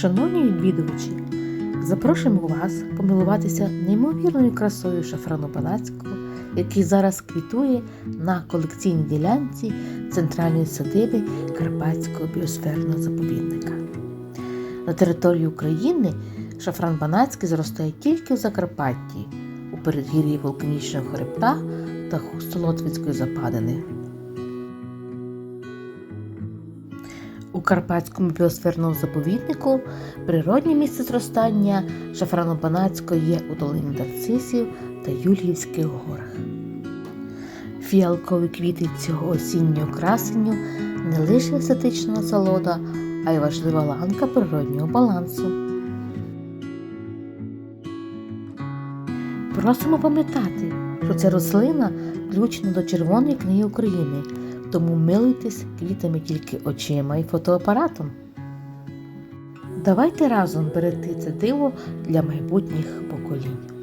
Шановні відвідувачі, запрошуємо вас помилуватися неймовірною красою шафрану Палацького, який зараз квітує на колекційній ділянці центральної садиби Карпатського біосферного заповідника. На території України шафран Банацький зростає тільки в Закарпатті, у передгір'ї вулканічного хребта та Хустолотвицької западини. У Карпатському біосферному заповіднику природні місце зростання шафрану Банацького є у долині Нарцисів та Юліївських горах. Фіалкові квіти цього осіннього красенню не лише естетична насолода, а й важлива ланка природнього балансу. Просимо пам'ятати, що ця рослина включена до Червоної книги України, тому милуйтесь квітами тільки очима і фотоапаратом. Давайте разом берегти це диво для майбутніх поколінь.